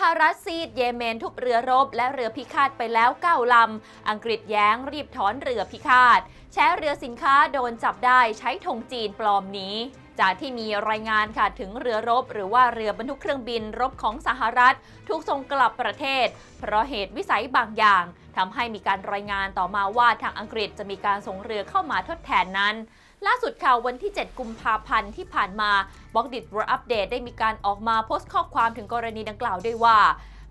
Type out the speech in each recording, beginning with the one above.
หรัฐซีดเยเมนทุบเรือรบ และเรือพิฆาตไปแล้ว9ลำ อังกฤษแย้งรีบถอนเรือพิฆาต แช้เรือสินค้าโดนจับได้ใช้ธงจีนปลอมนี้จากที่มีรายงานค่ะถึงเรือรบ หรือว่าเรือบรรทุกเครื่องบินรบของสหรัฐ ถูกส่งกลับประเทศ เพราะเหตุวิสัยบางอย่างทำให้มีการรายงานต่อมาว่าทางอังกฤษจะมีการส่งเรือเข้ามาทดแทนนั้น ล่าสุดข่าววันที่ 7 กุมภาพันธ์ที่ผ่านมาบล็อกดิท World Update ได้มีการออกมาโพสต์ข้อความถึงกรณีดังกล่าวด้วยว่า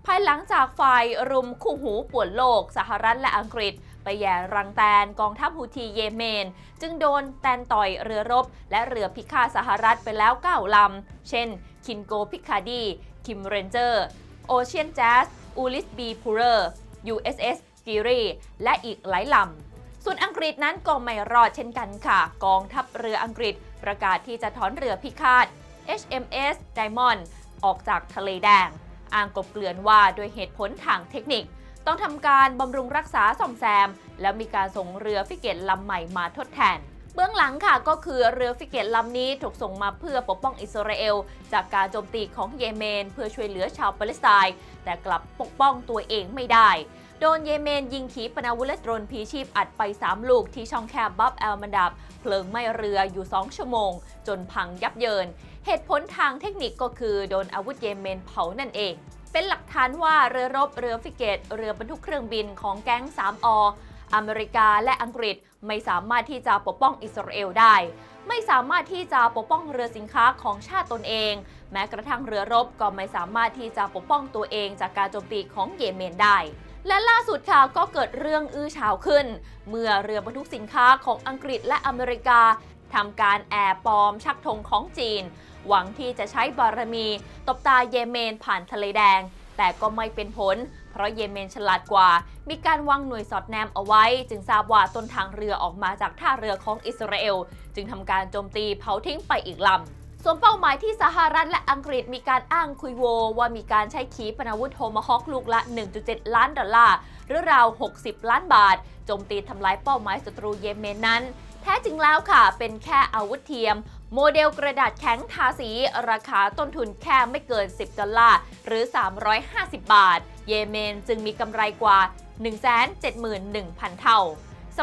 ภายหลังจากฝ่ายรุมคู่หูป่วนโลก สหรัฐและอังกฤษ ไปแย่รังแตนกองทัพฮูธีเยเมน จึงโดนแตนต่อยเรือรบ และเรือพิฆาตสหรัฐไปแล้ว 9 ลำ เช่น คินโกพิคาดีคิมเรนเจอร์โอเชียนแจ๊สอูลิสบีพูเรอร์ USS กีรีและอีกหลายลำ ส่วนอังกฤษนั้นก็ไม่รอดเช่นกันค่ะ กองทัพเรืออังกฤษ ประกาศที่จะถอนเรือพิฆาต HMS Diamond ออกจากทะเลแดง อ้างกบเกลื่อนว่าโดยเหตุผลทางเทคนิค ต้องทำการบำรุงรักษาซ่อมแซม แล้วมีการส่งเรือฟิเกตลำใหม่มาทดแทน เบื้องหลังค่ะก็คือเรือฟิเกตลำนี้ถูกส่งมาเพื่อปกป้องอิสราเอล จากการโจมตีของเยเมน เพื่อช่วยเหลือชาวปาเลสไตน์แต่กลับปกป้องตัวเองไม่ได้ โดนเยเมนยิงขีปนาวุธและโดรนพีชีพอัดไป 3 ลูกที่ช่องแคบบับแอลมันดับ เพลิงไหม้เรืออยู่ 2 ชั่วโมง จนพังยับเยิน เหตุผลทางเทคนิคก็คือโดนอาวุธเยเมนเผานั่นเอง เป็นหลักฐานว่าเรือรบเรือฟิเกต เรือบรรทุกเครื่องบินของแก๊ง 3ออเมริกาและอังกฤษไม่สามารถที่จะปกป้องอิสราเอลได้ ไม่สามารถที่จะปกป้องเรือสินค้าของชาติตนเอง แม้กระทั่งเรือรบก็ไม่สามารถที่จะปกป้องตัวเองจากการโจมตีของเยเมนได้ และล่าสุดค่ะก็เกิดเรื่องอื้อฉาวขึ้น เมื่อเรือบรรทุกสินค้าของอังกฤษและอเมริกาทำการแอบปลอมชักธงของจีน หวังที่จะใช้บารมี ตบตาเยเมนผ่านทะเลแดง แต่ก็ไม่เป็นผล เพราะเยเมนฉลาดกว่า มีการวางหน่วยสอดแนมเอาไว้ จึงทราบว่าต้นทางเรือออกมาจากท่าเรือของอิสราเอล จึงทำการโจมตีเผาทิ้งไปอีกลำ ส่วนเป้าหมายที่สหรัฐและอังกฤษมีการอ้างคุยโว ว่ามีการใช้ขีปนาวุธโทมาฮอคลูกละ 1.7 ล้านดอลลาร์ หรือราว 60 ล้านบาทโจมตีทำลายเป้าหมายศัตรูเยเมนนั้น แท้จริงแล้วค่ะ เป็นแค่อาวุธเทียม โมเดลกระดาษแข็งทาสี ราคาต้นทุนแค่ไม่เกิน 10 ดอลลาร์ หรือ 350 บาท เยเมนจึงมีกำไรกว่า 171,000 เท่า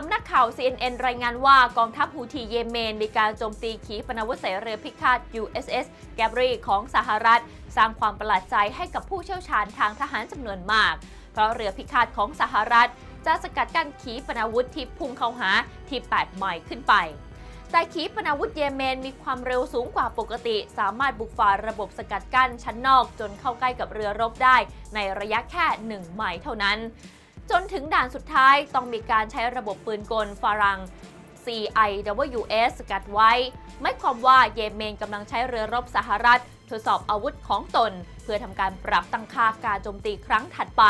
ำนักข่าว CNN รายงานว่ากองทัพฮูธีเยเมน มีการโจมตีขีปนาวุธใส่เรือพิฆาต USS g a b r y ของสหรัฐ สร้างความประหลาดใจให้กับผู้เชี่ยวชาญทางทหารจำนวนมาก เพราะเรือพิฆาตของสหรัฐ จะสกัดกั้นขีปนาวุธที่พุ่งเข้าหาที่ 8 ไมล์ขึ้นไป แต่ขีปนาวุธเยเมนมีความเร็วสูงกว่าปกติ สามารถบุกฝ่าระบบสกัดกั้นชั้นนอกจนเข้าใกล้กับเรือรบได้ ในระยะแค่ 1 ไมล์เท่านั้น จนถึงด่านสุดท้ายต้องมีการใช้ระบบปืนกลฟารัง CIWS สกัดไว้ ไม่ความว่าเยเมนกำลังใช้เรือรบสหรัฐทดสอบอาวุธของตน เพื่อทำการปรับตั้งค่าการโจมตีครั้งถัดไป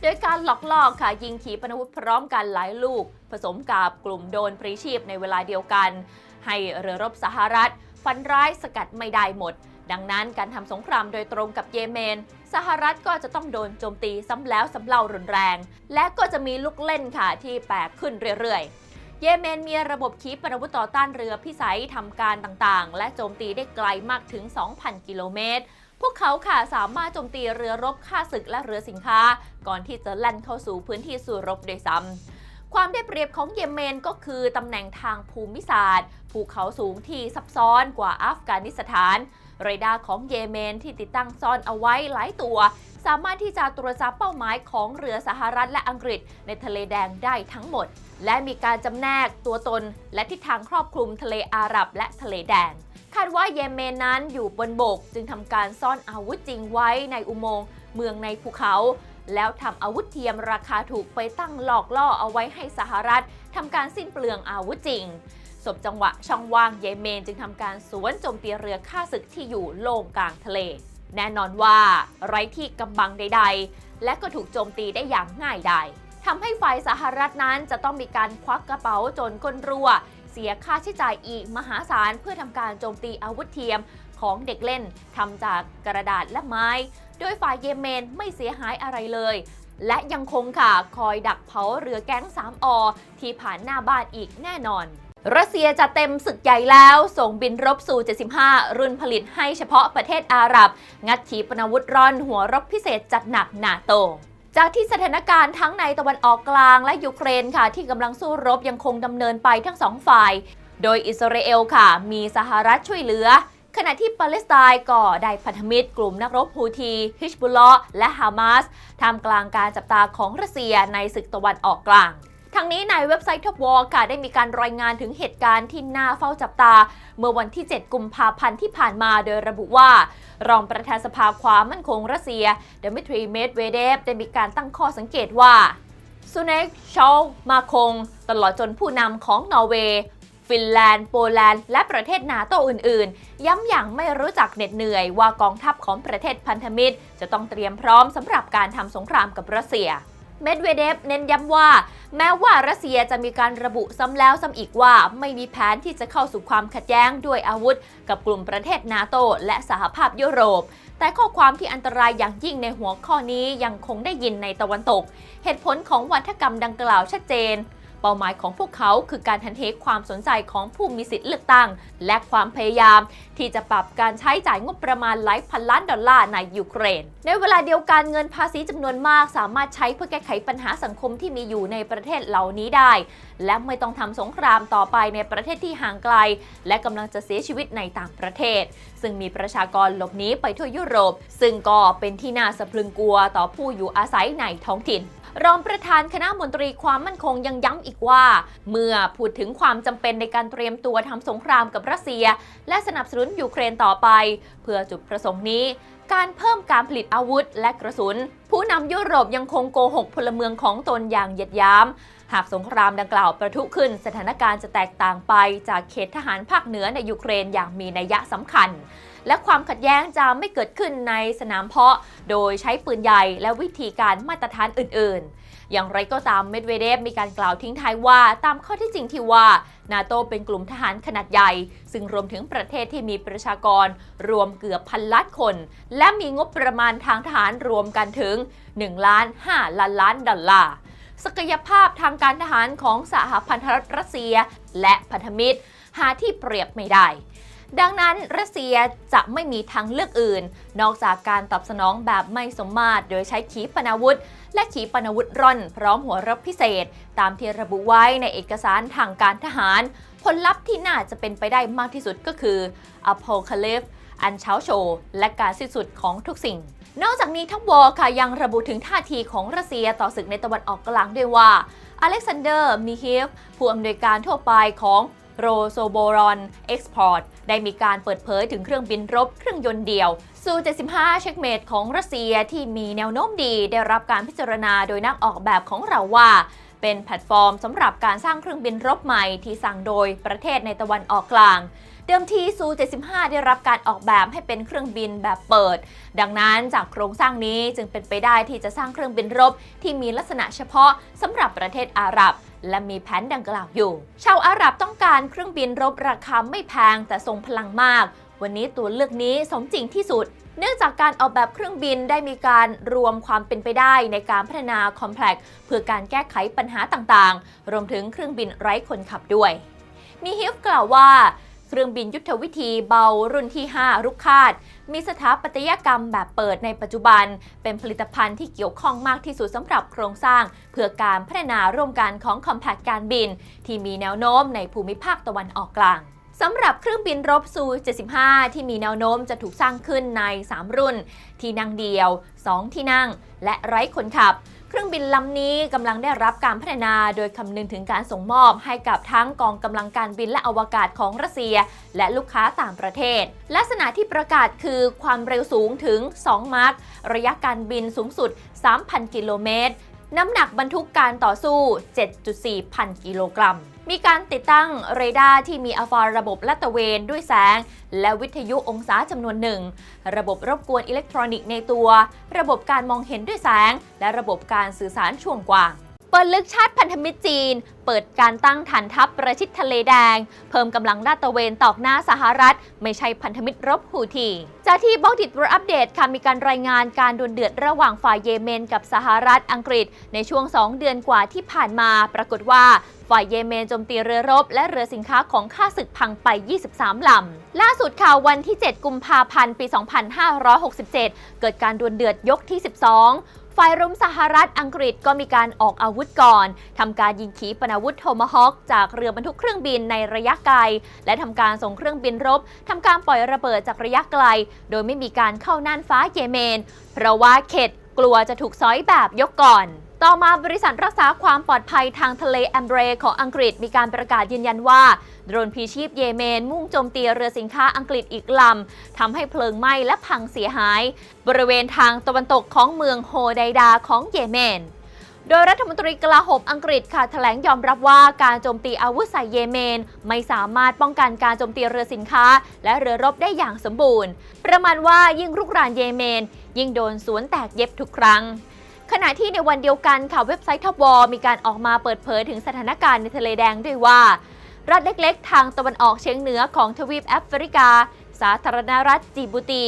โดยการหลอกล่อค่ะยิงขีปนาวุธพร้อมกันหลายลูก ผสมกับกลุ่มโดนปรีชีพในเวลาเดียวกัน ให้เรือรบสหรัฐ ฟันร้ายสกัดไม่ได้หมด ดังนั้นการทำสงครามโดยตรงกับเยเมน สหรัฐก็จะต้องโดนโจมตีซ้ำแล้วซ้ำเล่ารุนแรง และก็จะมีลูกเล่นค่ะที่แปลกขึ้นเรื่อยๆ เยเมนมีระบบขีปนาวุธต่อต้านเรือพิสัยทำการต่างๆ และโจมตีได้ไกลมากถึง 2,000 กิโลเมตรพวกเขาค่ะสามารถโจมตีเรือรบฆ่าศึกและเรือสินค้า ก่อนที่จะแล่นเข้าสู่พื้นที่สู่รบโดยซ้ำความได้เปรียบของเยเมนก็คือตำแหน่งทางภูมิศาสตร์ ภูเขาสูงที่ซับซ้อนกว่าอัฟกานิสถาน เรดาร์ของเยเมนที่ติดตั้งซ่อนเอาไว้หลายตัว สามารถที่จะตรวจจับเป้าหมายของเรือสหรัฐและอังกฤษ ในทะเลแดงได้ทั้งหมด และมีการจำแนกตัวตน และทิศทางครอบคลุมทะเลอาหรับและทะเลแดงคาดว่าเยเมนนั้นอยู่บนบก จึงทำการซ่อนอาวุธจริงไว้ในอุโมงค์เมืองในภูเขา แล้วทำอาวุธเทียมราคาถูกไปตั้งหลอกล่อเอาไว้ให้สหรัฐทำการสิ้นเปลืองอาวุธจริง สบจังหวะช่องว่างเยเมนจึงทำการสวนโจมตีเรือฆ่าศึกที่อยู่โล่งกลางทะเล แน่นอนว่าไร้ที่กำบังใด ๆ และก็ถูกโจมตีได้อย่างง่ายดายทำให้ฝ่ายสหรัฐนั้นจะต้องมีการควักกระเป๋าจนก้นรั่วเสียค่าใช้จ่ายอีกมหาศาลเพื่อทำการโจมตีอาวุธเทียมของเด็กเล่นทำจากกระดาษและไม้ โดยฝ่ายเยเมนไม่เสียหายอะไรเลย และยังคงค่ะคอยดักเผาเรือแก๊ง 3อที่ผ่านหน้าบ้านอีกแน่นอน รัสเซียจะเต็มศึกใหญ่แล้ว ส่งบินรบสู่ 75 รุ่นผลิตให้เฉพาะประเทศอาหรับ งัดขีปนาวุธร่อนหัวรบพิเศษจัดหนักนาโตจากที่สถานการณ์ทั้งในตะวันออกกลางและยูเครนค่ะ ที่กำลังสู้รบยังคงดำเนินไปทั้งสองฝ่าย โดยอิสราเอลค่ะ มีสหรัฐช่วยเหลือ ขณะที่ปาเลสไตน์ก็ได้พันธมิตรกลุ่มนักรบฮูธีฮิชบุลลอห์และฮามาสท่ามกลางการจับตาของรัสเซียในศึกตะวันออกกลาง ทั้งนี้ในเว็บไซต์ทวอค่ะได้มีการรายงานถึงเหตุการณ์ที่น่าเฝ้าจับตา เมื่อวันที่ 7 กุมภาพันธ์ที่ผ่านมาโดยระบุว่า รองประธานสภาความมั่นคงรัสเซียเดมิทรีเมดเวเดฟได้มีการตั้งข้อสังเกตว่าซูเนกชอลมาคง ตลอดจนผู้นำของนอร์เวย์ฟินแลนด์ โปแลนด์ และประเทศนาโตอื่น ๆ ย้ำอย่างไม่รู้จักเหน็ดเหนื่อยว่ากองทัพของประเทศพันธมิตร จะต้องเตรียมพร้อมสำหรับการทำสงครามกับรัสเซีย เมดเวเดฟเน้นย้ำว่า แม้ว่ารัสเซียจะมีการระบุซ้ำแล้วซ้ำอีกว่า ไม่มีแผนที่จะเข้าสู่ความขัดแย้งด้วยอาวุธ กับกลุ่มประเทศนาโตและสหภาพยุโรป แต่ข้อความที่อันตรายอย่างยิ่งในหัวข้อนี้ยังคงได้ยินในตะวันตก เหตุผลของวัฒกรรมดังกล่าวชัดเจน เป้าหมายของพวกเขาคือการทันเทความสนใจของผู้มีสิทธิ์เลือกตั้ง และความพยายาม ที่จะปรับการใช้จ่ายงบประมาณหลายพันล้านดอลลาร์ในยูเครน ในเวลาเดียวกันเงินภาษีจำนวนมากสามารถใช้เพื่อแก้ไขปัญหาสังคมที่มีอยู่ในประเทศเหล่านี้ได้ และไม่ต้องทำสงครามต่อไปในประเทศที่ห่างไกล และกำลังจะเสียชีวิตในต่างประเทศ ซึ่งมีประชากรหลบหนีไปทั่วยุโรป ซึ่งก็เป็นที่น่าสะพรึงกลัวต่อผู้อยู่อาศัยในท้องถิ่น รองประธานคณะมนตรีความมั่นคงยังย้ำอีกว่า เมื่อพูดถึงความจำเป็นในการเตรียมตัวทำสงครามกับรัสเซีย และสนับสนุนยูเครนต่อไป เพื่อจุดประสงค์นี้ การเพิ่มการผลิตอาวุธและกระสุน ผู้นำยุโรปยังคงโกหกพลเมืองของตนอย่างเหยียดย้ำ หากสงครามดังกล่าวประทุขึ้นสถานการณ์จะแตกต่างไปจากเขตทหารภาคเหนือในยูเครนอย่างมีนัยสำคัญ และความขัดแย้งจะไม่เกิดขึ้นในสนามเพาะ โดยใช้ปืนใหญ่และวิธีการมาตรฐานอื่น ๆ อย่างไรก็ตามเมดเวเดฟมีการกล่าวทิ้งท้ายว่าตามข้อที่จริงที่ว่านาโตเป็นกลุ่มทหารขนาดใหญ่ ซึ่งรวมถึงประเทศที่มีประชากรรวมเกือบพันล้านคน และมีงบประมาณทางทหารรวมกันถึง1ล้าน5ล้านล้านดอลลาร์ ศักยภาพทางการทหารของสหพันธรัฐรัสเซีย และพันธมิตร หาที่เปรียบไม่ได้ ดังนั้นรัสเซียจะไม่มีทางเลือกอื่น นอกจากการตอบสนองแบบไม่สมมาตร โดยใช้ขีปนาวุธ และขีปนาวุธร่อน พร้อมหัวรบพิเศษ ตามที่ระบุไว้ในเอกสารทางการทหาร ผลลัพธ์ที่น่าจะเป็นไปได้มากที่สุดก็คือ Apocalypse อันเช้าโช และการสิ้นสุดของทุกสิ่ง นอกจากนี้ทั้งวอค่ะยังระบุถึงท่าทีของรัสเซียต่อศึกในตะวันออกกลางด้วยว่าอเล็กซานเดอร์มิฮิฟผู้อำนวยการทั่วไปของโรโซโบรอนเอ็กซ์พอร์ตได้มีการเปิดเผยถึงเครื่องบินรบเครื่องยนต์เดียวซู75 เช็คเมดของรัสเซียที่มีแนวโน้มดีได้รับการพิจารณาโดยนักออกแบบของเราว่า เป็นแพลตฟอร์มสำหรับการสร้างเครื่องบินรบใหม่ที่สั่งโดยประเทศในตะวันออกกลาง เดิมทีซู 75 ได้รับการออกแบบให้เป็นเครื่องบินแบบเปิด ดังนั้นจากโครงสร้างนี้จึงเป็นไปได้ที่จะสร้างเครื่องบินรบ ที่มีลักษณะเฉพาะสำหรับประเทศอาหรับและมีแผนดังกล่าวอยู่ ชาวอาหรับต้องการเครื่องบินรบราคาไม่แพงแต่ทรงพลังมาก วันนี้ตัวเลือกนี้สมจริงที่สุด เนื่องจากการออกแบบเครื่องบินได้มีการรวมความเป็นไปได้ในการพัฒนาคอมเพล็กซ์เพื่อการแก้ไขปัญหาต่างๆ รวมถึงเครื่องบินไร้คนขับด้วย มีฮิฟกล่าวว่า เครื่องบินยุทธวิธีเบารุ่นที่ 5 รุกคาด มีสถาปัตยกรรมแบบเปิดในปัจจุบัน เป็นผลิตภัณฑ์ที่เกี่ยวข้องมากที่สุดสำหรับโครงสร้าง เพื่อการพัฒนาร่วมกันของคอมแพคการบิน ที่มีแนวโน้มในภูมิภาคตะวันออกกลางสำหรับเครื่องบินรบซู 75 ที่มีแนวโน้มจะถูกสร้างขึ้นใน 3 รุ่น ที่นั่งเดียว 2 ที่นั่ง และไร้คนขับ เครื่องบินลำนี้กำลังได้รับการพัฒนาโดยคำนึงถึงการส่งมอบให้กับทั้งกองกำลังการบินและอวกาศของรัสเซีย และลูกค้าต่างประเทศ ลักษณะที่ประกาศคือความเร็วสูงถึง 2มาร์คระยะการบินสูงสุด 3,000 กิโลเมตร น้ำหนักบรรทุกการต่อสู้ 7.4 พันกิโลกรัม มีการติดตั้งเรดาร์ที่มีอัลฟาระบบลาดตระเวนด้วยแสง และวิทยุองศาจำนวนหนึ่ง ระบบรบกวนอิเล็กทรอนิกส์ในตัว ระบบการมองเห็นด้วยแสง และระบบการสื่อสารช่วงกว้างเปิดลึกชาติพันธมิตรจีน เปิดการตั้งฐานทัพประชิดทะเลแดง เพิ่มกำลังลาดตระเวนตอกหน้าสหรัฐ ไม่ใช่พันธมิตรรบฮูทีจากที่บล็อกดิตวอร์อัปเดตค่ะ มีการรายงานการดวลเดือดระหว่างฝ่ายเยเมนกับสหรัฐอังกฤษ ในช่วง 2 เดือนกว่าที่ผ่านมา ปรากฏว่า ฝ่ายเยเมนโจมตีเรือรบ และเรือสินค้าของข้าศึกพังไป 23 ลำ ล่าสุดค่ะวันที่ 7 กุมภาพันธ์ ปี 2567 เกิดการดวลเดือดยกที่ 12ฝ่ายรุมสหรัฐอังกฤษก็มีการออกอาวุธก่อนทำการยิงขีปนาวุธโทมาฮอคจากเรือบรรทุกเครื่องบินในระยะไกล และทำการส่งเครื่องบินรบทำการปล่อยระเบิดจากระยะไกล โดยไม่มีการเข้าน่านฟ้าเยเมน เพราะว่าเข็ดกลัวจะถูกซ้อยแบบยกก่อน ต่อมาบริษัทรักษาความปลอดภัยทางทะเลแอมเบรของอังกฤษมีการประกาศยืนยันว่าโดรนพีชีพเยเมน มุ่งโจมตีเรือสินค้าอังกฤษอีกลำทำให้เพลิงไหม้และพังเสียหาย บริเวณทางตะวันตกของเมืองโฮไดดาของเยเมนโดยรัฐมนตรีกลาโหมอังกฤษค่ะแถลงยอมรับว่าการโจมตีอาวุธใส่เยเมน ไม่สามารถป้องกันการโจมตีเรือสินค้า และเรือรบได้อย่างสมบูรณ์ ประมาณว่ายิ่งรุกรานเยเมน ยิ่งโดนสวนแตกเย็บทุกครั้ง ขณะที่ในวันเดียวกันค่ะเว็บไซต์ทวอมีการออกมาเปิดเผยถึงสถานการณ์ในทะเลแดงด้วยว่า รัฐเล็กๆ ทางตะวันออกเฉียงเหนือของทวีปแอฟริกา สาธารณรัฐจิบูตี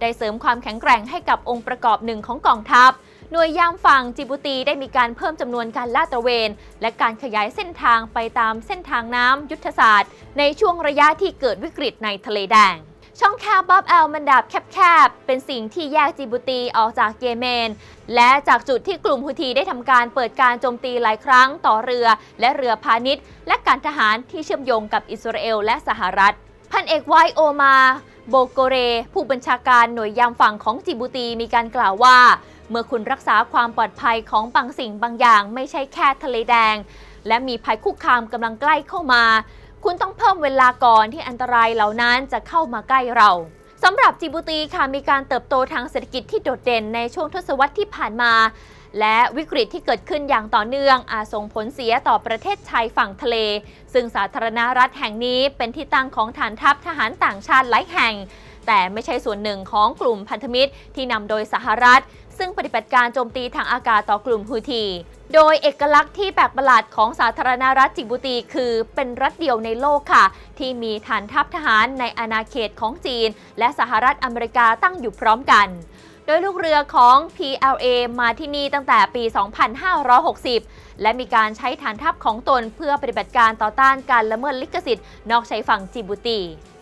ได้เสริมความแข็งแกร่งให้กับองค์ประกอบหนึ่งของกองทัพหน่วยยามฝั่งจิบูตีได้มีการเพิ่มจำนวนการลาดตระเวน และการขยายเส้นทางไปตามเส้นทางน้ำยุทธศาสตร์ ในช่วงระยะที่เกิดวิกฤตในทะเลแดง ช่องแคบบับแอลมันดาบแคบๆ เป็นสิ่งที่แยกจิบูตีออกจากเยเมน และจากจุดที่กลุ่มฮุธีได้ทำการเปิดการโจมตีหลายครั้งต่อเรือและเรือพาณิชย์ และการทหารที่เชื่อมโยงกับอิสราเอลและสหรัฐ พันเอกไวโอมาโบโกเร ผู้บัญชาการหน่วยยามฝั่งของจิบูตีมีการกล่าวว่า เมื่อคุณรักษาความปลอดภัยของบางสิ่งบางอย่าง ไม่ใช่แค่ทะเลแดง และมีภัยคุกคามกำลังใกล้เข้ามา คุณต้องเพิ่มเวลาก่อนที่อันตรายเหล่านั้นจะเข้ามาใกล้เราสำหรับจิบูตีค่ะมีการเติบโตทางเศรษฐกิจที่โดดเด่นในช่วงทศวรรษที่ผ่านมา และวิกฤตที่เกิดขึ้นอย่างต่อเนื่องอาจส่งผลเสียต่อประเทศชายฝั่งทะเล ซึ่งสาธารณรัฐแห่งนี้เป็นที่ตั้งของฐานทัพทหารต่างชาติหลายแห่ง แต่ไม่ใช่ส่วนหนึ่งของกลุ่มพันธมิตรที่นำโดยสหรัฐ ซึ่งปฏิบัติการโจมตีทางอากาศต่อกลุ่มฮูธีโดยเอกลักษณ์ที่แปลกประหลาดของสาธารณรัฐจิบูตี คือเป็นรัฐเดียวในโลกค่ะ ที่มีฐานทัพทหารในอาณาเขตของจีน และสหรัฐอเมริกาตั้งอยู่พร้อมกัน โดยลูกเรือของ PLA มาที่นี่ตั้งแต่ปี 2560 และมีการใช้ฐานทัพของตนเพื่อปฏิบัติการต่อต้านการละเมิดลิขสิทธิ์ นอกชายฝั่งจิบูตี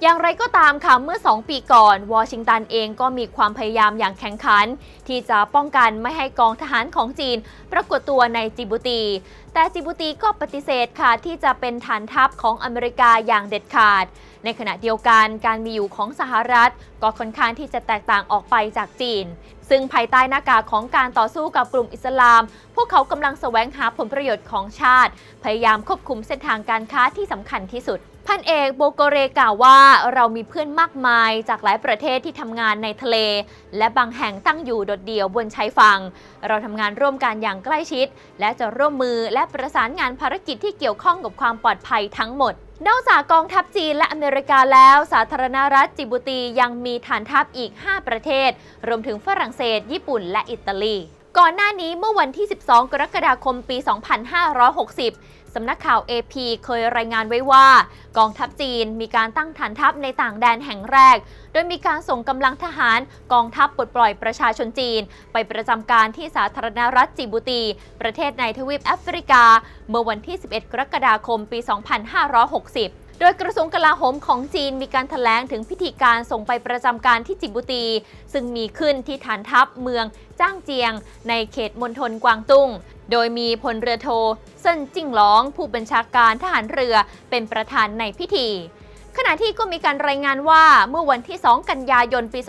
อย่างไรก็ตามค่ะเมื่อ 2 ปีก่อน วอชิงตันเองก็มีความพยายามอย่างแข็งขัน ที่จะป้องกันไม่ให้กองทหารของจีน ปรากฏตัวในจิบูตี แต่จิบูตีก็ปฏิเสธค่ะที่จะเป็นฐานทัพของอเมริกาอย่างเด็ดขาด ในขณะเดียวกันการมีอยู่ของสหรัฐ ก็ค่อนข้างที่จะแตกต่างออกไปจากจีน ซึ่งภายใต้หน้ากากของการต่อสู้กับกลุ่มอิสลาม พวกเขากำลังแสวงหาผลประโยชน์ของชาติ พยายามควบคุมเส้นทางการค้าที่สำคัญที่สุด พันเอกโบโกเรกล่าวว่าเรามีเพื่อนมากมายจากหลายประเทศที่ทำงานในทะเล และบางแห่งตั้งอยู่โดดเดี่ยวบนชายฝั่ง เราทำงานร่วมกันอย่างใกล้ชิด และจะร่วมมือและประสานงานภารกิจที่เกี่ยวข้องกับความปลอดภัยทั้งหมดนอกจากกองทัพจีนและอเมริกาแล้ว สาธารณรัฐจิบูตียังมีฐานทัพอีก 5 ประเทศ รวมถึงฝรั่งเศส ญี่ปุ่น และอิตาลี ก่อนหน้านี้เมื่อวันที่ 12 กรกฎาคมปี 2560 สำนักข่าว AP เคยรายงานไว้ว่า กองทัพจีนมีการตั้งฐานทัพในต่างแดนแห่งแรก โดยมีการส่งกำลังทหารกองทัพปลดปล่อยประชาชนจีน ไปประจำการที่สาธารณรัฐจิบูตี ประเทศในทวีปแอฟริกา เมื่อวันที่ 11 กรกฎาคม ปี 2560โดยกระทรวงกลาโหมของจีนมีการถแถลงถึงพิธีการส่งไปประจำการที่จิบูตี ซึ่งมีขึ้นที่ฐานทัพเมืองจ้างเจียง ในเขตมณฑลกวางตุ้ง โดยมีพลเรือโทเซินจิ้งหลอง ผู้บัญชาการทหารเรือเป็นประธานในพิธี ขณะที่ก็มีการรายงานว่าเมื่อวันที่ 2 กันยายนปี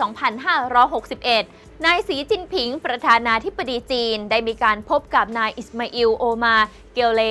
2561 นายสีจิ้นผิง ประธานาธิบดีจีน ได้มีการพบกับนายอิสมาอิลโอมาเกลเล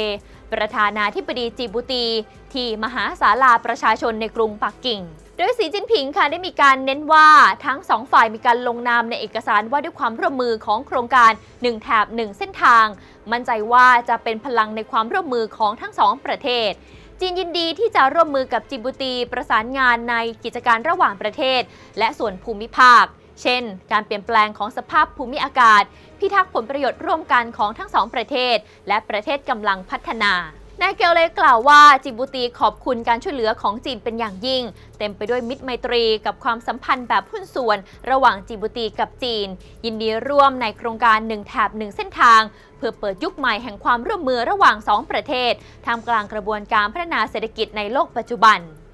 ประธานาธิบดีจิบูตี ที่มหาศาลาประชาชนในกรุงปักกิ่ง โดยสีจิ้นผิงค่ะได้มีการเน้นว่าทั้งสองฝ่ายมีการลงนามในเอกสารว่าด้วยความร่วมมือของโครงการ 1 แถบ 1 เส้นทาง มั่นใจว่าจะเป็นพลังในความร่วมมือของทั้งสองประเทศจีนยินดีที่จะร่วมมือกับจิบูตีประสานงานในกิจการระหว่างประเทศ และส่วนภูมิภาค เช่น การเปลี่ยนแปลงของสภาพภูมิอากาศ พิทักษ์ผลประโยชน์ร่วมกันของทั้งสองประเทศ และประเทศกำลังพัฒนา นายเกลเลยกล่าวว่าจิบูตีขอบคุณการช่วยเหลือของจีนเป็นอย่างยิ่ง เต็มไปด้วยมิตรไมตรีกับความสัมพันธ์แบบหุ้นส่วน ระหว่างจิบูตีกับจีน ยินดีร่วมในโครงการหนึ่งแถบหนึ่งเส้นทาง เพื่อเปิดยุคใหม่แห่งความร่วมมือระหว่างสองประเทศท่ามกลางกระบวนการพัฒนาเศรษฐกิจในโลกปัจจุบัน